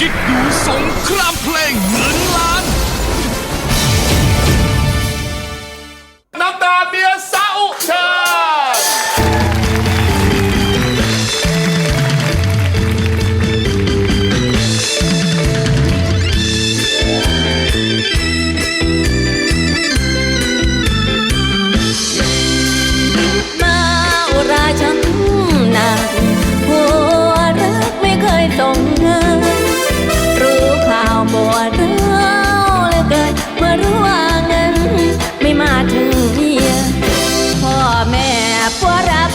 กิ๊กดูสงครามเพลงเงินล้าน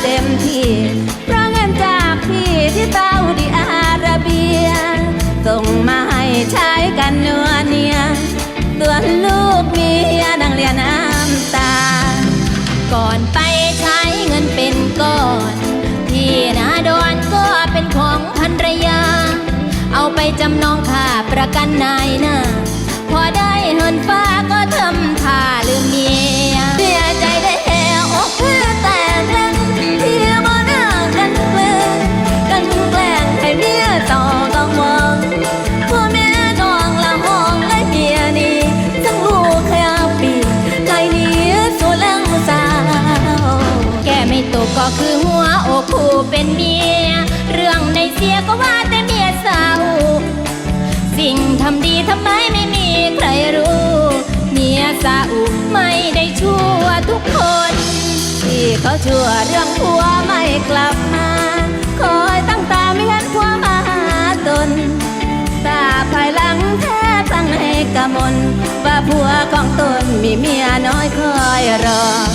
เต็มที่ เพราะเงินจากพี่ที่ซาอุดิอาระเบีย ส่งมาให้ใช้กันเนื้อเนียส่วนลูกเมียนั่งเรียนน้ำตา ก่อนไปใช้เงินเป็นก้อนที่นาดอนก็เป็นของภรรยา เอาไปจำนองค่าประกันนายหน้าพอได้เหินฟ้าก็ทำทาลื ก็คือหัวอกผู้เป็นเมีย เรื่องในเสียก็ว่าแต่เมียสาว สิ่งทำดีทำไมไม่มีใครรู้ เมียสาวไม่ได้ชั่วทุกคน ที่เขาชั่วเรื่องผัวไม่กลับมา คอยตั้งตาไม่เห็นผัวมาหาตน ตาภายหลังแท้ตั้งให้กะมน ว่าผัวของตนมีเมียน้อยคอยรอ